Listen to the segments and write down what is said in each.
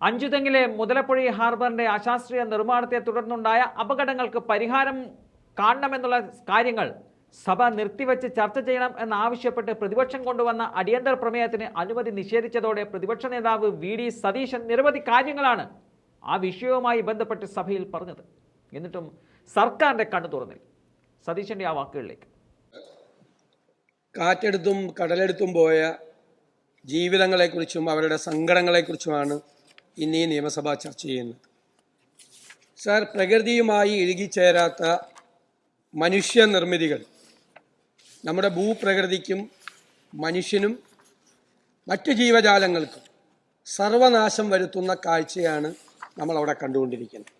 അഞ്ചുതെങ്ങിലെ മുതലപ്പുഴി ഹാർബറിന്റെ അശാസ്ത്രീയ നിർമ്മാണത്തെ തുടർന്നുണ്ടായ അപകടങ്ങൾക്ക് പരിഹാരം കാണണമെന്നുള്ള കാര്യങ്ങൾ സഭ നിർത്തിവെച്ച് ചർച്ച ചെയ്യണം എന്നാവശ്യപ്പെട്ട് പ്രതിപക്ഷം കൊണ്ടുവന്ന അടിയന്തര പ്രമേയത്തിന് അനുമതി നിഷേധിച്ചതോടെ പ്രതിപക്ഷ നേതാവ് വി ഡി സതീശൻ നിരവധി കാര്യങ്ങളാണ് ആ വിഷയവുമായി ബന്ധപ്പെട്ട് സഭയിൽ പറഞ്ഞത്. എന്നിട്ടും സർക്കാരിന്റെ കണ്ണു തുറന്നില്ല. സതീശന്റെ ആ വാക്കുകളിലേക്ക്. കാറ്റെടുത്തും കടലെടുത്തും പോയ ജീവിതങ്ങളെക്കുറിച്ചും അവരുടെ സങ്കടങ്ങളെക്കുറിച്ചുമാണ് ഇന്ന് നിയമസഭ ചർച്ച ചെയ്യുന്നത്. സാർ പ്രകൃതിയുമായി ഇഴുകിച്ചേരാത്ത മനുഷ്യ നിർമ്മിതികൾ നമ്മുടെ ഭൂപ്രകൃതിക്കും മനുഷ്യനും മറ്റു ജീവജാലങ്ങൾക്കും സർവനാശം വരുത്തുന്ന കാഴ്ചയാണ് നമ്മൾ അവിടെ കണ്ടുകൊണ്ടിരിക്കുന്നത്.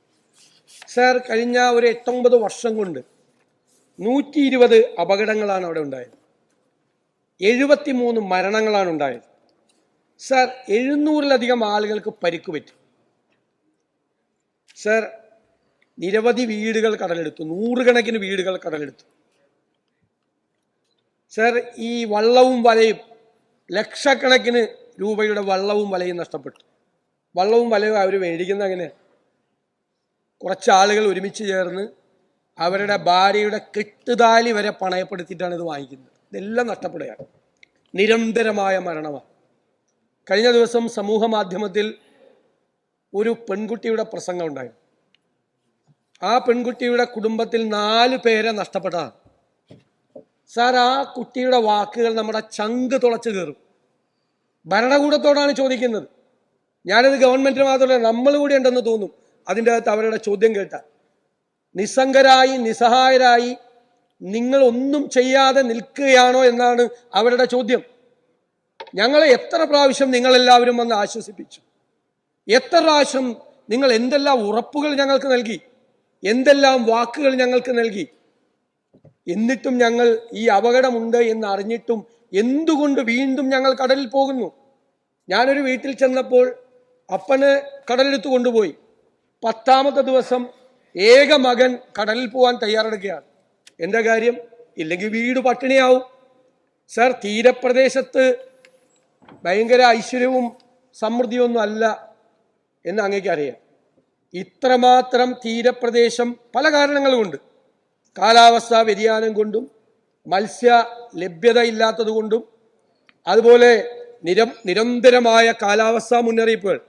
സാർ കഴിഞ്ഞ ഒരു എട്ടൊമ്പത് വർഷം കൊണ്ട് നൂറ്റി ഇരുപത് അപകടങ്ങളാണ് അവിടെ ഉണ്ടായത്. എഴുപത്തിമൂന്ന് മരണങ്ങളാണ് ഉണ്ടായത്. സാർ എഴുന്നൂറിലധികം ആളുകൾക്ക് പരിക്ക് പറ്റി. സർ നിരവധി വീടുകൾ കടലെടുത്തു. നൂറുകണക്കിന് വീടുകൾ കടലെടുത്തു. സർ ഈ വള്ളവും വലയും ലക്ഷക്കണക്കിന് രൂപയുടെ വള്ളവും വലയും നഷ്ടപ്പെട്ടു. വള്ളവും വലയും അവർ മേടിക്കുന്ന അങ്ങനെ കുറച്ച് ആളുകൾ ഒരുമിച്ച് ചേർന്ന് അവരുടെ ഭാര്യയുടെ കെട്ടുതാലി വരെ പണയപ്പെടുത്തിയിട്ടാണ് ഇത് വാങ്ങിക്കുന്നത്. ഇതെല്ലാം നഷ്ടപ്പെടുകയാണ്. നിരന്തരമായ മരണമാണ്. കഴിഞ്ഞ ദിവസം സമൂഹ മാധ്യമത്തിൽ ഒരു പെൺകുട്ടിയുടെ പ്രസംഗം ഉണ്ടായി. ആ പെൺകുട്ടിയുടെ കുടുംബത്തിൽ നാല് പേരെ നഷ്ടപ്പെട്ടതാണ്. സാർ ആ കുട്ടിയുടെ വാക്കുകൾ നമ്മുടെ ചങ്ക് തുളച്ചു കയറും. ഭരണകൂടത്തോടാണ് ചോദിക്കുന്നത്. ഞാനത് ഗവൺമെന്റിന് മാത്രമല്ല നമ്മൾ കൂടി ഉണ്ടെന്ന് തോന്നും. അതിന്റെ അകത്ത് അവരുടെ ചോദ്യം കേട്ട നിസ്സംഗരായി നിസ്സഹായരായി നിങ്ങൾ ഒന്നും ചെയ്യാതെ നിൽക്കുകയാണോ എന്നാണ് അവരുടെ ചോദ്യം. ഞങ്ങളെ എത്ര പ്രാവശ്യം നിങ്ങളെല്ലാവരും വന്ന് ആശ്വസിപ്പിച്ചു? എത്ര പ്രാവശ്യം നിങ്ങൾ എന്തെല്ലാം ഉറപ്പുകൾ ഞങ്ങൾക്ക് നൽകി? എന്തെല്ലാം വാക്കുകൾ ഞങ്ങൾക്ക് നൽകി? എന്നിട്ടും ഞങ്ങൾ ഈ അപകടമുണ്ട് എന്ന് അറിഞ്ഞിട്ടും എന്തുകൊണ്ട് വീണ്ടും ഞങ്ങൾ കടലിൽ പോകുന്നു? ഞാനൊരു വീട്ടിൽ ചെന്നപ്പോൾ അപ്പന് കടലെടുത്ത് കൊണ്ടുപോയി. പത്താമത്തെ ദിവസം ഏക മകൻ കടലിൽ പോകാൻ തയ്യാറെടുക്കുകയാണ്. എന്താ കാര്യം ഇല്ലെങ്കിൽ വീട് പട്ടിണിയാവും. സർ തീരപ്രദേശത്ത് ഭയങ്കര ഐശ്വര്യവും സമൃദ്ധിയൊന്നും അല്ല എന്ന് അങ്ങേക്ക് അറിയാം. ഇത്രമാത്രം തീരപ്രദേശം പല കാരണങ്ങളും കൊണ്ട് കാലാവസ്ഥാ വ്യതിയാനം കൊണ്ടും മത്സ്യ ലഭ്യത ഇല്ലാത്തത് കൊണ്ടും അതുപോലെ നിരം നിരന്തരമായ കാലാവസ്ഥാ മുന്നറിയിപ്പുകൾ.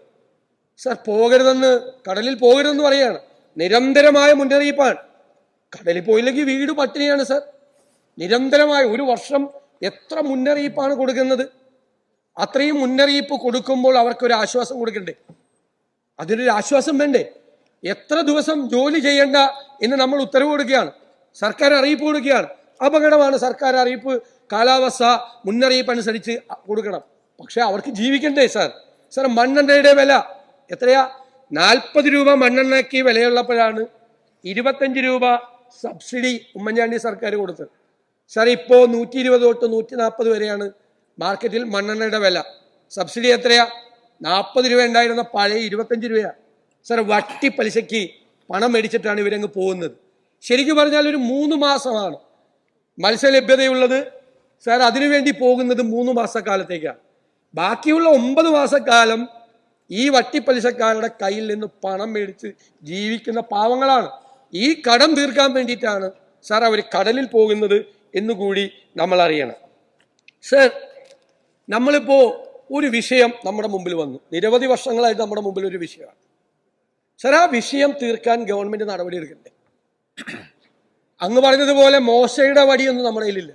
സർ പോകരുതെന്ന് കടലിൽ പോകരുതെന്ന് പറയാണ്. നിരന്തരമായ മുന്നറിയിപ്പാണ്. കടലിൽ പോയില്ലെങ്കിൽ വീട് പട്ടിണിയാണ് സർ. നിരന്തരമായ ഒരു വർഷം എത്ര മുന്നറിയിപ്പാണ് കൊടുക്കുന്നത്? അത്രയും മുന്നറിയിപ്പ് കൊടുക്കുമ്പോൾ അവർക്കൊരു ആശ്വാസം കൊടുക്കണ്ടേ? അതിനൊരു ആശ്വാസം വേണ്ടേ? എത്ര ദിവസം ജോലി ചെയ്യേണ്ട എന്ന് നമ്മൾ ഉത്തരവ് കൊടുക്കുകയാണ്. സർക്കാർ അറിയിപ്പ് കൊടുക്കുകയാണ്. അപകടമാണ് സർക്കാർ അറിയിപ്പ് കാലാവസ്ഥ മുന്നറിയിപ്പ് അനുസരിച്ച് കൊടുക്കണം. പക്ഷെ അവർക്ക് ജീവിക്കണ്ടേ സാർ? സാർ മണ്ണെണ്ണയുടെ വില എത്രയാ? നാൽപ്പത് രൂപ മണ്ണെണ്ണയ്ക്ക് വിലയുള്ളപ്പോഴാണ് ഇരുപത്തഞ്ച് രൂപ സബ്സിഡി ഉമ്മൻചാണ്ടി സർക്കാർ കൊടുത്തത്. സാർ ഇപ്പോൾ നൂറ്റി ഇരുപത് തൊട്ട് നൂറ്റി നാൽപ്പത് വരെയാണ് മാർക്കറ്റിൽ മണ്ണെണ്ണയുടെ വില. സബ്സിഡി എത്രയാ? നാൽപ്പത് രൂപ ഉണ്ടായിരുന്ന പഴയ ഇരുപത്തഞ്ച് രൂപയാ. സാർ വട്ടി പലിശയ്ക്ക് പണം മേടിച്ചിട്ടാണ് ഇവരങ്ങ് പോകുന്നത്. ശരിക്കും പറഞ്ഞാൽ ഒരു മൂന്ന് മാസമാണ് മത്സ്യലഭ്യതയുള്ളത് സാർ അതിനുവേണ്ടി പോകുന്നത് മൂന്ന് മാസക്കാലത്തേക്കാണ് ബാക്കിയുള്ള ഒമ്പത് മാസക്കാലം ഈ വട്ടിപ്പലിശക്കാരുടെ കയ്യിൽ നിന്ന് പണം മേടിച്ച് ജീവിക്കുന്ന പാവങ്ങളാണ്. ഈ കടം തീർക്കാൻ വേണ്ടിയിട്ടാണ് സാർ അവർ കടലിൽ പോകുന്നത് എന്നുകൂടി നമ്മൾ അറിയണം സർ നമ്മളിപ്പോ ഒരു വിഷയം നമ്മുടെ മുമ്പിൽ വന്നു. നിരവധി വർഷങ്ങളായിട്ട് നമ്മുടെ മുമ്പിൽ ഒരു വിഷയമാണ്. സർ ആ വിഷയം തീർക്കാൻ ഗവൺമെന്റ് നടപടി എടുക്കണ്ടേ? അങ്ങ് പറഞ്ഞതുപോലെ മോശയുടെ വടിയൊന്നും നമ്മുടെ കയ്യിലില്ല.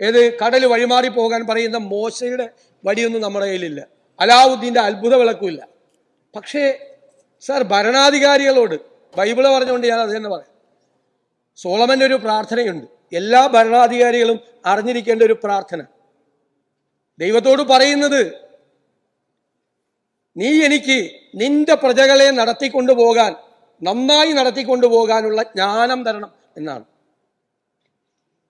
ഏത് കടൽ വഴിമാറി പോകാൻ പറയുന്ന മോശയുടെ വടിയൊന്നും നമ്മുടെ കയ്യിലില്ല. അലാവുദ്ദീന്റെ അത്ഭുത വിളക്കുമില്ല. പക്ഷേ സാർ ഭരണാധികാരികളോട് ബൈബിൾ പറഞ്ഞുകൊണ്ട് ഞാൻ അത് തന്നെ പറയാം. സോളമന്റെ ഒരു പ്രാർത്ഥനയുണ്ട്. എല്ലാ ഭരണാധികാരികളും അറിഞ്ഞിരിക്കേണ്ട ഒരു പ്രാർത്ഥന. ദൈവത്തോട് പറയുന്നത് നീ എനിക്ക് നിന്റെ പ്രജകളെ നടത്തിക്കൊണ്ടു പോകാൻ നന്നായി നടത്തിക്കൊണ്ടു പോകാനുള്ള ജ്ഞാനം തരണം എന്നാണ്.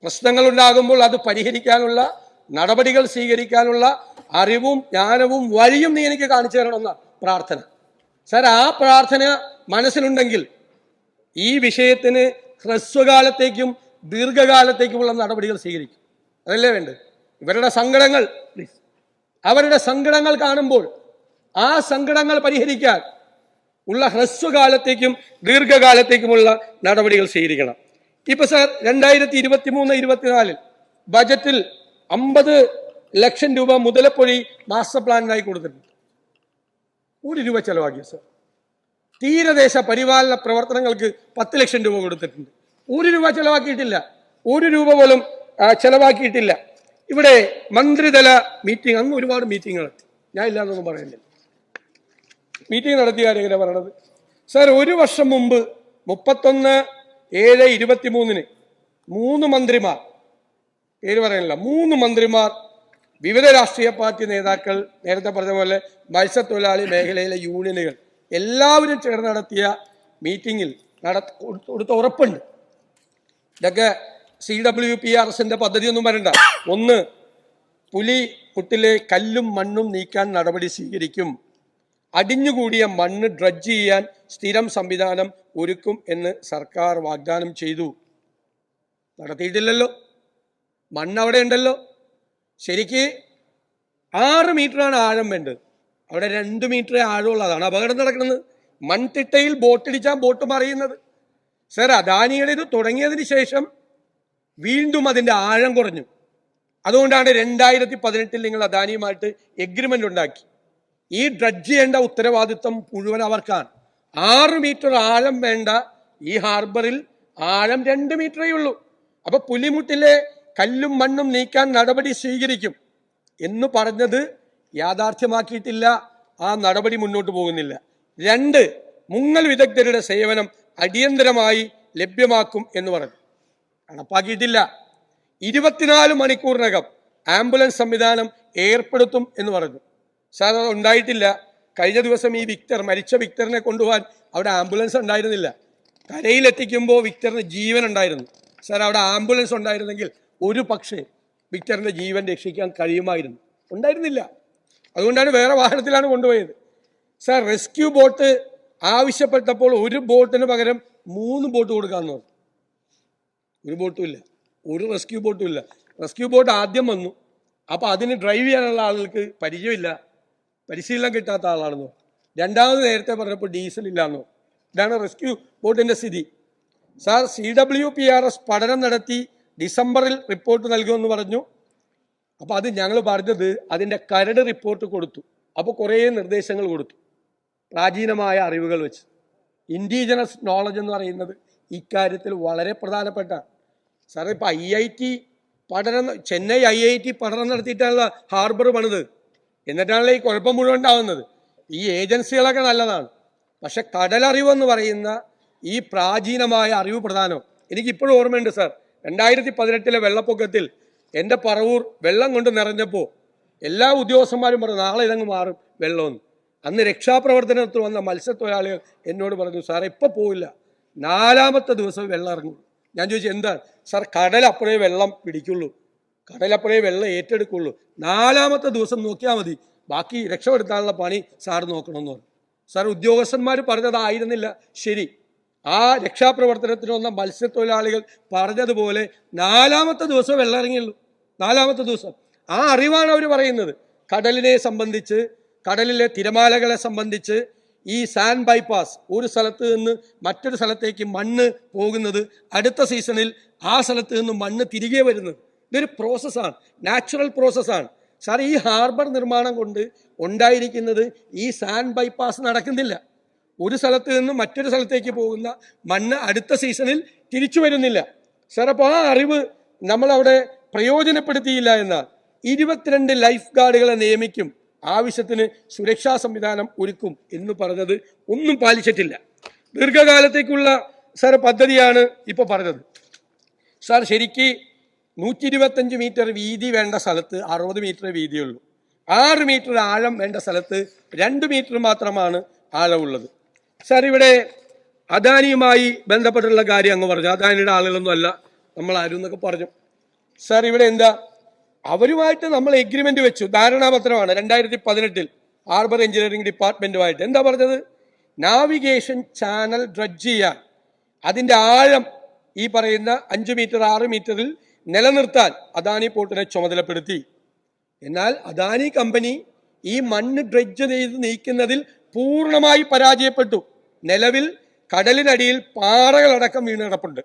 പ്രശ്നങ്ങൾ ഉണ്ടാകുമ്പോൾ അത് പരിഹരിക്കാനുള്ള നടപടികൾ സ്വീകരിക്കാനുള്ള അറിവും ജ്ഞാനവും വഴിയും നീ എനിക്ക് കാണിച്ചു തരണമെന്ന പ്രാർത്ഥന. സാർ ആ പ്രാർത്ഥന മനസ്സിലുണ്ടെങ്കിൽ ഈ വിഷയത്തിന് ഹ്രസ്വകാലത്തേക്കും ദീർഘകാലത്തേക്കുമുള്ള നടപടികൾ സ്വീകരിക്കും. അതല്ലേ വേണ്ടത്? ഇവരുടെ സങ്കടങ്ങൾ പ്ലീസ് അവരുടെ സങ്കടങ്ങൾ കാണുമ്പോൾ ആ സങ്കടങ്ങൾ പരിഹരിക്കാൻ ഉള്ള ഹ്രസ്വകാലത്തേക്കും ദീർഘകാലത്തേക്കുമുള്ള നടപടികൾ സ്വീകരിക്കണം. ഇപ്പൊ സാർ രണ്ടായിരത്തി ഇരുപത്തി മൂന്ന് ഇരുപത്തിനാലിൽ ബജറ്റിൽ അമ്പത് ലക്ഷം രൂപ മുതലപ്പൊഴി മാസ്റ്റർ പ്ലാനിനായി കൊടുത്തിട്ടുണ്ട്. ഒരു രൂപ ചെലവാക്കി സാർ. തീരദേശ പരിപാലന പ്രവർത്തനങ്ങൾക്ക് പത്ത് ലക്ഷം രൂപ കൊടുത്തിട്ടുണ്ട്. ഒരു രൂപ ചെലവാക്കിയിട്ടില്ല. ഒരു രൂപ പോലും ചെലവാക്കിയിട്ടില്ല. ഇവിടെ മന്ത്രിതല മീറ്റിംഗ് അങ്ങ് ഒരുപാട് മീറ്റിംഗ് നടത്തി. ഞാൻ ഇല്ലാന്നൊന്നും പറയുന്നില്ല. മീറ്റിംഗ് നടത്തിയ കാര്യം പറയണത്? സാർ ഒരു വർഷം മുമ്പ് മുപ്പത്തൊന്ന് ഏഴ് ഇരുപത്തിമൂന്നിന് മൂന്ന് മന്ത്രിമാർ പേര് പറയുന്നില്ല മൂന്ന് മന്ത്രിമാർ വിവിധ രാഷ്ട്രീയ പാർട്ടി നേതാക്കൾ നേരത്തെ പറഞ്ഞ പോലെ മത്സ്യത്തൊഴിലാളി മേഖലയിലെ യൂണിയനുകൾ എല്ലാവരും ചേർന്ന് നടത്തിയ മീറ്റിങ്ങിൽ നട കൊടുത്ത ഉറപ്പുണ്ട്. ഇതൊക്കെ സി ഡബ്ല്യു പി ആർ എസിന്റെ പദ്ധതിയൊന്നും വരണ്ട. ഒന്ന് പുലി പുട്ടിലെ കല്ലും മണ്ണും നീക്കാൻ നടപടി സ്വീകരിക്കും. അടിഞ്ഞുകൂടിയ മണ്ണ് ഡ്രഡ്ജ് ചെയ്യാൻ സ്ഥിരം സംവിധാനം ഒരുക്കും എന്ന് സർക്കാർ വാഗ്ദാനം ചെയ്തു. നടത്തിയിട്ടില്ലല്ലോ. മണ്ണ് അവിടെ ഉണ്ടല്ലോ. ശരിക്ക് ആറ് മീറ്ററാണ് ആഴം വേണ്ടത്. അവിടെ രണ്ട് മീറ്ററേ ആഴമുള്ളതാണ് അപകടം നടക്കുന്നത്. മൺതിട്ടയിൽ ബോട്ടിടിച്ചാൽ ബോട്ട് മറിയുന്നത്. സർ അദാനിയുടെ ഇത് തുടങ്ങിയതിന് ശേഷം വീണ്ടും അതിന്റെ ആഴം കുറഞ്ഞു. അതുകൊണ്ടാണ് രണ്ടായിരത്തി പതിനെട്ടിൽ നിങ്ങൾ അദാനിയുമായിട്ട് എഗ്രിമെന്റ് ഉണ്ടാക്കി. ഈ ഡ്രഡ്ജ് ചെയ്യേണ്ട ഉത്തരവാദിത്വം മുഴുവൻ അവർക്കാണ്. ആറ് മീറ്റർ ആഴം വേണ്ട ഈ ഹാർബറിൽ ആഴം രണ്ട് മീറ്ററേ ഉള്ളൂ. അപ്പൊ പുലിമുട്ടിലെ കല്ലും മണ്ണും നീക്കാൻ നടപടി സ്വീകരിക്കും എന്ന് പറഞ്ഞത് യാഥാർത്ഥ്യമാക്കിയിട്ടില്ല. ആ നടപടി മുന്നോട്ട് പോകുന്നില്ല. രണ്ട് മുങ്ങൽ വിദഗ്ധരുടെ സേവനം അടിയന്തരമായി ലഭ്യമാക്കും എന്ന് പറഞ്ഞു. നടപ്പാക്കിയിട്ടില്ല ഇരുപത്തിനാല് മണിക്കൂറിനകം ആംബുലൻസ് സംവിധാനം ഏർപ്പെടുത്തും എന്ന് പറഞ്ഞു. സാർ അത് ഉണ്ടായിട്ടില്ല. കഴിഞ്ഞ ദിവസം ഈ വിക്ടർ മരിച്ച വിക്ടറിനെ കൊണ്ടുപോകാൻ അവിടെ ആംബുലൻസ് ഉണ്ടായിരുന്നില്ല. കരയിലെത്തിക്കുമ്പോൾ വിക്ടറിന് ജീവൻ ഉണ്ടായിരുന്നു. സാർ അവിടെ ആംബുലൻസ് ഉണ്ടായിരുന്നെങ്കിൽ ഒരു പക്ഷേ വിക്ടറിന്റെ ജീവൻ രക്ഷിക്കാൻ കഴിയുമായിരുന്നു. ഉണ്ടായിരുന്നില്ല. അതുകൊണ്ടാണ് വേറെ വാഹനത്തിലാണ് കൊണ്ടുപോയത്. സാർ റെസ്ക്യൂ ബോട്ട് ആവശ്യപ്പെട്ടപ്പോൾ ഒരു ബോട്ടിന് പകരം മൂന്ന് ബോട്ട് കൊടുക്കാമെന്ന് പറഞ്ഞു. ഒരു ബോട്ടും ഇല്ല. ഒരു റെസ്ക്യൂ ബോട്ടും ഇല്ല. റെസ്ക്യൂ ബോട്ട് ആദ്യം വന്നു. അപ്പോൾ അതിന് ഡ്രൈവ് ചെയ്യാനുള്ള ആളുകൾക്ക് പരിചയമില്ല. പരിശീലനം കിട്ടാത്ത ആളാണെന്നോ. രണ്ടാമത് നേരത്തെ പറഞ്ഞപ്പോൾ ഡീസൽ ഇല്ലാന്നോ ഇതാണ് റെസ്ക്യൂ ബോട്ടിന്റെ സ്ഥിതി. Sir C W P R S പഠനം നടത്തി ഡിസംബറിൽ റിപ്പോർട്ട് നൽകുമെന്ന് പറഞ്ഞു. അപ്പോൾ അത് ഞങ്ങൾ പറഞ്ഞത് അതിന്റെ കരട് റിപ്പോർട്ട് കൊടുത്തു. അപ്പോൾ കുറേ നിർദ്ദേശങ്ങൾ കൊടുത്തു. പ്രാചീനമായ അറിവുകൾ വെച്ച്. ഇൻഡിജിനസ് നോളജ് എന്ന് പറയുന്നത് ഇക്കാര്യത്തിൽ വളരെ പ്രധാനപ്പെട്ട സാറേ ഇപ്പൊ ഐ ഐ ടി പഠനം ചെന്നൈ ഐ ഐ ടി പഠനം നടത്തിയിട്ടാണല്ലോ ഹാർബർ പണിത്. എന്നിട്ടാണല്ലോ ഈ കുഴപ്പം മുഴുവൻ ഉണ്ടാവുന്നത്. ഈ ഏജൻസികളൊക്കെ നല്ലതാണ്. പക്ഷെ കടലറിവെന്ന് പറയുന്ന ഈ പ്രാചീനമായ അറിവ് പ്രധാനം. എനിക്കിപ്പോഴും ഓർമ്മയുണ്ട് സാർ രണ്ടായിരത്തി പതിനെട്ടിലെ വെള്ളപ്പൊക്കത്തിൽ എന്റെ പറവൂർ വെള്ളം കൊണ്ട് നിറഞ്ഞപ്പോൾ എല്ലാ ഉദ്യോഗസ്ഥന്മാരും പറഞ്ഞു നാളെ ഇതങ്ങ് മാറും വെള്ളമെന്ന്. അന്ന് രക്ഷാപ്രവർത്തനത്തിൽ വന്ന മത്സ്യത്തൊഴിലാളികൾ എന്നോട് പറഞ്ഞു സാറേ ഇപ്പോൾ പോവില്ല. നാലാമത്തെ ദിവസം വെള്ളം ഇറങ്ങും. ഞാൻ ചോദിച്ചു എന്താ സാർ കടലപ്പുഴേ വെള്ളം പിടിക്കുള്ളൂ. കടലപ്പുറേ വെള്ളം ഏറ്റെടുക്കുള്ളൂ. നാലാമത്തെ ദിവസം നോക്കിയാൽ മതി. ബാക്കി രക്ഷപ്പെടുത്താനുള്ള പണി സാർ നോക്കണമെന്ന് പറഞ്ഞു. സാർ ഉദ്യോഗസ്ഥന്മാർ പറഞ്ഞതായിരുന്നില്ല ശരി. ആ രക്ഷാപ്രവർത്തനത്തിന് വന്ന മത്സ്യത്തൊഴിലാളികൾ പറഞ്ഞതുപോലെ നാലാമത്തെ ദിവസം വെള്ളം ഇറങ്ങിയുള്ളൂ. നാലാമത്തെ ദിവസം. ആ അറിവാണ് അവർ പറയുന്നത്. കടലിനെ സംബന്ധിച്ച് കടലിലെ തിരമാലകളെ സംബന്ധിച്ച് ഈ സാൻഡ് ബൈപ്പാസ് ഒരു സ്ഥലത്ത് നിന്ന് മറ്റൊരു സ്ഥലത്തേക്ക് മണ്ണ് പോകുന്നത് അടുത്ത സീസണിൽ ആ സ്ഥലത്ത് നിന്ന് മണ്ണ് തിരികെ വരുന്നത്. ഇതൊരു പ്രോസസ്സാണ് നാച്ചുറൽ പ്രോസസ്സാണ് സാർ ഈ ഹാർബർ നിർമ്മാണം കൊണ്ട് ഉണ്ടായിരിക്കുന്നത് ഈ സാൻഡ് ബൈപ്പാസ് നടക്കുന്നില്ല. ഒരു സ്ഥലത്ത് നിന്ന് മറ്റൊരു സ്ഥലത്തേക്ക് പോകുന്ന മണ്ണ് അടുത്ത സീസണിൽ തിരിച്ചു വരുന്നില്ല. സാർ അപ്പോൾ ആ അറിവ് നമ്മളവിടെ പ്രയോജനപ്പെടുത്തിയില്ല എന്നാൽ ഇരുപത്തിരണ്ട് ലൈഫ് ഗാർഡുകളെ നിയമിക്കും. ആവശ്യത്തിന് സുരക്ഷാ സംവിധാനം ഒരുക്കും എന്ന് പറഞ്ഞത് ഒന്നും പാലിച്ചിട്ടില്ല. ദീർഘകാലത്തേക്കുള്ള സാർ പദ്ധതിയാണ് ഇപ്പോൾ പറഞ്ഞത്. സാർ ശരിക്ക് നൂറ്റി ഇരുപത്തഞ്ച് മീറ്റർ വീതി വേണ്ട സ്ഥലത്ത് അറുപത് മീറ്റർ വീതിയുള്ളൂ. ആറ് മീറ്റർ ആഴം വേണ്ട സ്ഥലത്ത് രണ്ട് മീറ്റർ മാത്രമാണ് ആഴമുള്ളത്. സാർ ഇവിടെ അദാനിയുമായി ബന്ധപ്പെട്ടുള്ള കാര്യം അങ്ങ് പറഞ്ഞു. അദാനിയുടെ ആളുകളൊന്നും അല്ല. നമ്മൾ ആരും എന്നൊക്കെ പറഞ്ഞു. സാർ ഇവിടെ എന്താ അവരുമായിട്ട് നമ്മൾ എഗ്രിമെന്റ് വെച്ചു. ധാരണാപത്രമാണ് രണ്ടായിരത്തി പതിനെട്ടിൽ ഹാർബർ എഞ്ചിനീയറിംഗ് ഡിപ്പാർട്ട്മെന്റുമായിട്ട് എന്താ പറഞ്ഞത്? നാവിഗേഷൻ ചാനൽ ഡ്രഡ്ജ് ചെയ്യാൻ. അതിന്റെ ആഴം ഈ പറയുന്ന അഞ്ച് മീറ്റർ ആറ് മീറ്ററിൽ നിലനിർത്താൻ അദാനി പോർട്ടിനെ ചുമതലപ്പെടുത്തി. എന്നാൽ അദാനി കമ്പനി ഈ മണ്ണ് ഡ്രഡ്ജ് ചെയ്ത് നീക്കുന്നതിൽ പൂർണമായി പരാജയപ്പെട്ടു. നിലവിൽ കടലിനടിയിൽ പാറകളടക്കം വീണ് കിടപ്പുണ്ട്.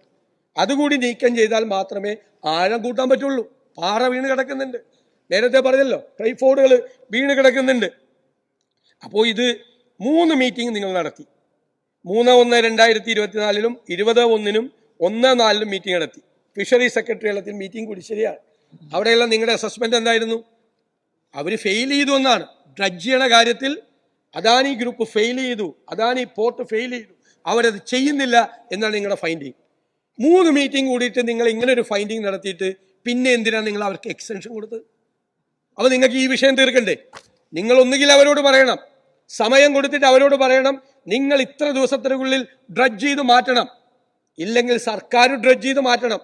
അതുകൂടി നീക്കം ചെയ്താൽ മാത്രമേ ആഴം കൂട്ടാൻ പറ്റുള്ളൂ. പാറ വീണ് കിടക്കുന്നുണ്ട്. നേരത്തെ പറഞ്ഞല്ലോ ട്രൈഫോഡുകൾ വീണ് കിടക്കുന്നുണ്ട്. അപ്പോൾ ഇത് മൂന്ന് മീറ്റിംഗ് നിങ്ങൾ നടത്തി. മൂന്ന് ഒന്ന് രണ്ടായിരത്തി ഇരുപത്തിനാലിലും ഇരുപത് ഒന്നിനും ഒന്ന് നാലിലും മീറ്റിംഗ് നടത്തി. ഫിഷറി സെക്രട്ടറി തലത്തിൽ മീറ്റിംഗ് കൂടി ശരിയാണ്. അവിടെയുള്ള നിങ്ങളുടെ അസസ്മെന്റ് എന്തായിരുന്നു? അവർ ഫെയിൽ ചെയ്തു എന്നാണ്. ഡ്രഡ്ജ് ചെയ്യണ കാര്യത്തിൽ അദാനി ഗ്രൂപ്പ് ഫെയിൽ ചെയ്തു. അദാനി പോർട്ട് ഫെയിൽ ചെയ്തു. അവരത് ചെയ്യുന്നില്ല എന്നാണ് നിങ്ങളുടെ ഫൈൻഡിങ് മൂന്ന് മീറ്റിംഗ് കൂടിയിട്ട് നിങ്ങൾ ഇങ്ങനെ ഒരു ഫൈൻഡിങ് നടത്തിയിട്ട് പിന്നെ എന്തിനാണ് നിങ്ങൾ അവർക്ക് എക്സ്റ്റൻഷൻ കൊടുത്തത്? അപ്പൊ നിങ്ങൾക്ക് ഈ വിഷയം തീർക്കണ്ടേ? നിങ്ങൾ ഒന്നുകിൽ അവരോട് പറയണം. സമയം കൊടുത്തിട്ട് അവരോട് പറയണം. നിങ്ങൾ ഇത്ര ദിവസത്തിനുള്ളിൽ ഡ്രഡ്ജ് ചെയ്ത് മാറ്റണം. ഇല്ലെങ്കിൽ സർക്കാർ ഡ്രഡ്ജ് ചെയ്ത് മാറ്റണം.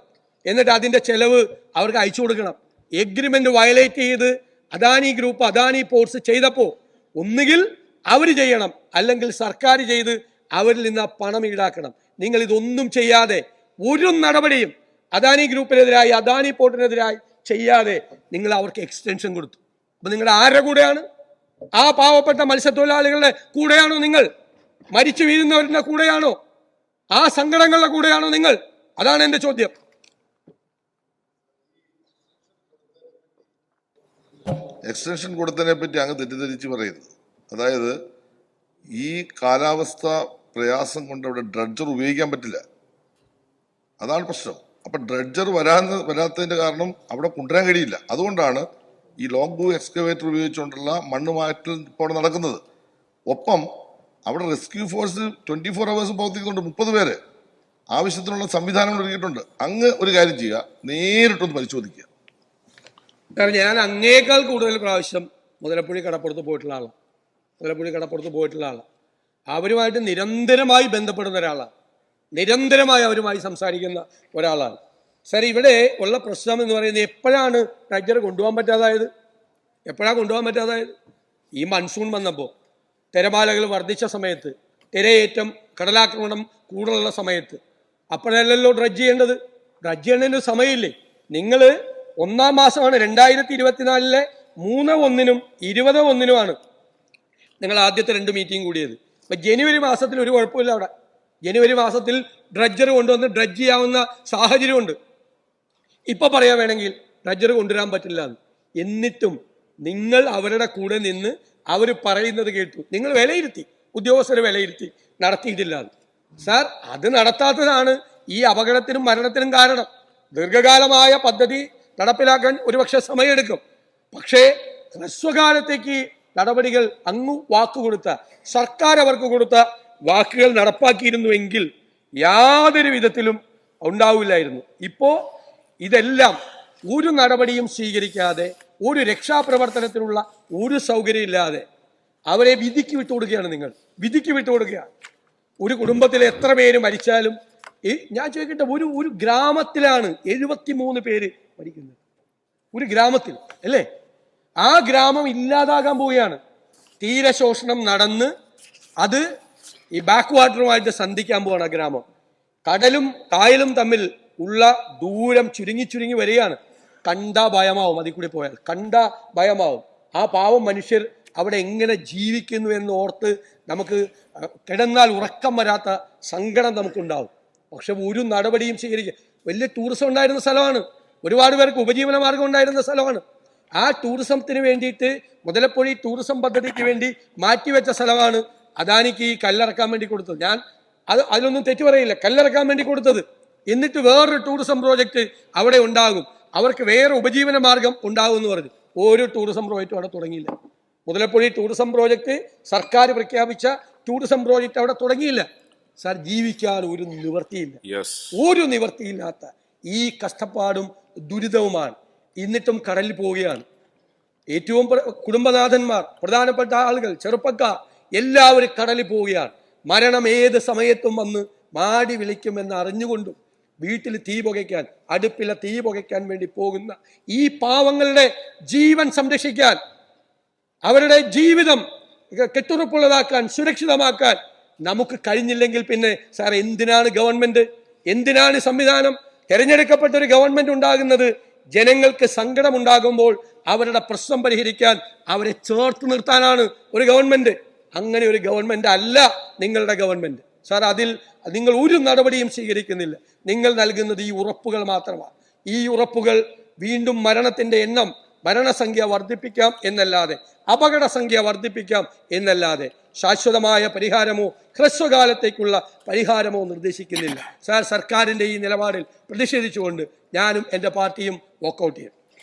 എന്നിട്ട് അതിന്റെ ചെലവ് അവർക്ക് അയച്ചു കൊടുക്കണം. എഗ്രിമെന്റ് വയലേറ്റ് ചെയ്ത് അദാനി ഗ്രൂപ്പ് അദാനി പോർട്സ് ചെയ്തപ്പോൾ ഒന്നുകിൽ അവർ ചെയ്യണം. അല്ലെങ്കിൽ സർക്കാർ ചെയ്ത് അവരിൽ നിന്ന് പണം ഈടാക്കണം. നിങ്ങൾ ഇതൊന്നും ചെയ്യാതെ ഒരു നടപടിയും അദാനി ഗ്രൂപ്പിനെതിരായി അദാനി പോർട്ടിനെതിരായി ചെയ്യാതെ നിങ്ങൾ അവർക്ക് എക്സ്റ്റൻഷൻ കൊടുത്തു. അപ്പൊ നിങ്ങൾ ആരുടെ കൂടെയാണ്? ആ പാവപ്പെട്ട മത്സ്യത്തൊഴിലാളികളുടെ കൂടെയാണോ നിങ്ങൾ? മരിച്ചു വീഴുന്നവരുടെ കൂടെയാണോ? ആ സങ്കടങ്ങളുടെ കൂടെയാണോ നിങ്ങൾ? അതാണ് എന്റെ ചോദ്യം. എക്സ്റ്റൻഷൻ കൊടുത്തതിനെ പറ്റി അങ്ങ് തെറ്റിദ്ധരിച്ച് പറയുന്നത് അതായത് ഈ കാലാവസ്ഥ പ്രയാസം കൊണ്ട് അവിടെ ഡ്രഡ്ജർ ഉപയോഗിക്കാൻ പറ്റില്ല. അതാണ് പ്രശ്നം. അപ്പൊ ഡ്രഡ്ജർ വരാൻ വരാത്തതിന്റെ കാരണം അവിടെ കൊണ്ടുവരാൻ കഴിയില്ല. അതുകൊണ്ടാണ് ഈ ലോങ് ബൂ എക്സ്കവേറ്റർ ഉപയോഗിച്ചുകൊണ്ടുള്ള മണ്ണ് മാറ്റൽ ഇപ്പോൾ നടക്കുന്നത്. ഒപ്പം അവിടെ rescue force twenty four hours പ്രവർത്തിക്കുന്നുണ്ട് മുപ്പത് പേര്. ആവശ്യത്തിനുള്ള സംവിധാനങ്ങൾ ഒരുക്കിയിട്ടുണ്ട്. അങ്ങ് ഒരു കാര്യം ചെയ്യുക നേരിട്ടൊന്ന് പരിശോധിക്കുക. കാരണം ഞാൻ അങ്ങേക്കാൾ കൂടുതൽ പ്രാവശ്യം മുതലപ്പുഴി കടപ്പുറത്ത് പോയിട്ടുള്ള ആളാണ് മുതലപ്പുഴി കടപ്പുറത്ത് പോയിട്ടുള്ള ആളാണ് അവരുമായിട്ട് നിരന്തരമായി ബന്ധപ്പെടുന്ന ഒരാളാണ് നിരന്തരമായി അവരുമായി സംസാരിക്കുന്ന ഒരാളാണ്. സാർ ഇവിടെ ഉള്ള പ്രശ്നം എന്ന് പറയുന്നത് എപ്പോഴാണ് ടൈഗർ കൊണ്ടുപോകാൻ പറ്റാതായത്? എപ്പോഴാണ് കൊണ്ടുപോകാൻ പറ്റാതായത്? ഈ മൺസൂൺ വന്നപ്പോൾ തിരമാലകൾ വർദ്ധിച്ച സമയത്ത് തിരയേറ്റം കടലാക്രമണം കൂടുതലുള്ള സമയത്ത്. അപ്പോഴല്ലല്ലോ ഡ്രജ് ചെയ്യേണ്ടത്? ഡ്രജ് ചെയ്യേണ്ടതിന് സമയമില്ലേ? നിങ്ങൾ ഒന്നാം മാസമാണ് രണ്ടായിരത്തി ഇരുപത്തിനാലിലെ മൂന്ന് ഒന്നിനും ഇരുപത് ഒന്നിനുമാണ് നിങ്ങൾ ആദ്യത്തെ രണ്ട് മീറ്റിംഗ് കൂടിയത്. അപ്പം ജനുവരി മാസത്തിൽ ഒരു കുഴപ്പമില്ല അവിടെ. ജനുവരി മാസത്തിൽ ഡ്രഡ്ജർ കൊണ്ടുവന്ന് ഡ്രഡ്ജ് ചെയ്യാവുന്ന സാഹചര്യമുണ്ട്. ഇപ്പൊ പറയാൻ വേണമെങ്കിൽ ഡ്രഡ്ജർ കൊണ്ടുവരാൻ പറ്റില്ല എന്നിട്ടും നിങ്ങൾ അവരുടെ കൂടെ നിന്ന് അവർ പറയുന്നത് കേട്ടു. നിങ്ങൾ വിലയിരുത്തി. ഉദ്യോഗസ്ഥരെ വിലയിരുത്തി. നടത്തിയിട്ടില്ല. സാർ അത് നടത്താത്തതാണ് ഈ അപകടത്തിനും മരണത്തിനും കാരണം. ദീർഘകാലമായ പദ്ധതി നടപ്പിലാക്കാൻ ഒരുപക്ഷെ സമയമെടുക്കും. പക്ഷേ ഹ്രസ്വകാലത്തേക്ക് നടപടികൾ അങ്ങു വാക്കുകൊടുത്ത സർക്കാർ അവർക്ക് കൊടുത്ത വാക്കുകൾ നടപ്പാക്കിയിരുന്നുവെങ്കിൽ യാതൊരു വിധത്തിലും ഉണ്ടാവില്ലായിരുന്നു. ഇപ്പോ ഇതെല്ലാം ഒരു നടപടിയും സ്വീകരിക്കാതെ ഒരു രക്ഷാപ്രവർത്തനത്തിനുള്ള ഒരു സൗകര്യം ഇല്ലാതെ അവരെ വിധിക്ക് വിട്ടുകൊടുക്കുകയാണ് നിങ്ങൾ. വിധിക്ക് വിട്ടുകൊടുക്കുകയാണ്. ഒരു കുടുംബത്തിലെ എത്ര പേര് മരിച്ചാലും ഞാൻ ചോദിക്കട്ടെ ഒരു ഒരു ഗ്രാമത്തിലാണ് എഴുപത്തി മൂന്ന് പേര് മരിക്കുന്നത്. ഒരു ഗ്രാമത്തിൽ അല്ലേ? ആ ഗ്രാമം ഇല്ലാതാകാൻ പോവുകയാണ്. തീരശോഷണം നടന്ന് അത് ഈ ബാക്ക് വാട്ടറുമായിട്ട് സന്ധിക്കാൻ പോവാണ് ഗ്രാമം. കടലും കായലും തമ്മിൽ ഉള്ള ദൂരം ചുരുങ്ങി ചുരുങ്ങി വരികയാണ്. കണ്ട ഭയമാവും അതിൽ കൂടി പോയാൽ. കണ്ട ഭയമാവും. ആ പാവം മനുഷ്യർ അവിടെ എങ്ങനെ ജീവിക്കുന്നു എന്ന് ഓർത്ത് നമുക്ക് കിടന്നാൽ ഉറക്കം വരാത്ത സങ്കടം നമുക്കുണ്ടാവും. പക്ഷെ ഒരു നടപടിയും സ്വീകരിക്കുക വലിയ ടൂറിസം ഉണ്ടായിരുന്ന സ്ഥലമാണ്. ഒരുപാട് പേർക്ക് ഉപജീവന മാർഗം ഉണ്ടായിരുന്ന സ്ഥലമാണ്. ആ ടൂറിസത്തിന് വേണ്ടിയിട്ട് മുതലപ്പൊഴി ടൂറിസം പദ്ധതിക്ക് വേണ്ടി മാറ്റിവെച്ച സ്ഥലമാണ് അദാനിക്ക് ഈ കല്ലിറക്കാൻ വേണ്ടി കൊടുത്തത്. ഞാൻ അത് അതിലൊന്നും തെറ്റു പറയില്ല. കല്ലിറക്കാൻ വേണ്ടി കൊടുത്തത്. എന്നിട്ട് വേറൊരു ടൂറിസം പ്രോജക്റ്റ് അവിടെ ഉണ്ടാകും. അവർക്ക് വേറെ ഉപജീവന മാർഗം ഉണ്ടാകും എന്ന് പറഞ്ഞു. ഒരു ടൂറിസം പ്രോജക്റ്റും അവിടെ തുടങ്ങിയില്ല. മുതലപ്പൊഴി ടൂറിസം പ്രോജക്റ്റ് സർക്കാർ പ്രഖ്യാപിച്ച ടൂറിസം പ്രോജക്റ്റ് അവിടെ തുടങ്ങിയില്ല. സാർ ജീവിക്കാൻ ഒരു നിവർത്തിയില്ല ഒരു നിവർത്തിയില്ലാത്ത ഈ കഷ്ടപ്പാടും ദുരിതവുമാണ് എന്നിട്ടും കടലിൽ പോവുകയാണ്. ഏറ്റവും കുടുംബനാഥന്മാർ പ്രധാനപ്പെട്ട ആളുകൾ ചെറുപ്പക്കാർ എല്ലാവരും കടലിൽ പോവുകയാണ്. മരണം ഏത് സമയത്തും വന്ന് മാടി വിളിക്കുമെന്ന് അറിഞ്ഞുകൊണ്ടും വീട്ടിൽ തീ പുകയ്ക്കാൻ അടുപ്പിലെ തീ പുകയ്ക്കാൻ വേണ്ടി പോകുന്ന ഈ പാവങ്ങളുടെ ജീവൻ സംരക്ഷിക്കാൻ അവരുടെ ജീവിതം കെട്ടുറപ്പുള്ളതാക്കാൻ സുരക്ഷിതമാക്കാൻ നമുക്ക് കഴിഞ്ഞില്ലെങ്കിൽ പിന്നെ സാർ എന്തിനാണ് ഗവൺമെന്റ്? എന്തിനാണ് സംവിധാനം? തെരഞ്ഞെടുക്കപ്പെട്ട ഒരു ഗവൺമെന്റ് ഉണ്ടാകുന്നത് ജനങ്ങൾക്ക് സങ്കടമുണ്ടാകുമ്പോൾ അവരുടെ പ്രശ്നം പരിഹരിക്കാൻ അവരെ ചേർത്ത് നിർത്താനാണ് ഒരു ഗവൺമെന്റ്. അങ്ങനെ ഒരു ഗവൺമെന്റ് അല്ല നിങ്ങളുടെ ഗവൺമെന്റ് സാർ അതിൽ നിങ്ങൾ ഒരു നടപടിയും സ്വീകരിക്കുന്നില്ല. നിങ്ങൾ നൽകുന്നത് ഈ ഉറപ്പുകൾ മാത്രമാണ്. ഈ ഉറപ്പുകൾ വീണ്ടും മരണത്തിന്റെ എണ്ണം മരണസംഖ്യ വർദ്ധിപ്പിക്കാം എന്നല്ലാതെ അപകട സംഖ്യ വർദ്ധിപ്പിക്കാം എന്നല്ലാതെ ശാശ്വതമായ പരിഹാരമോ ഹ്രസ്വകാലത്തേക്കുള്ള പരിഹാരമോ നിർദ്ദേശിക്കുന്നില്ല. സാർ സർക്കാരിന്റെ ഈ നിലപാടിൽ പ്രതിഷേധിച്ചുകൊണ്ട് ഞാനും എന്റെ പാർട്ടിയും വോക്കൗട്ട് ചെയ്യും.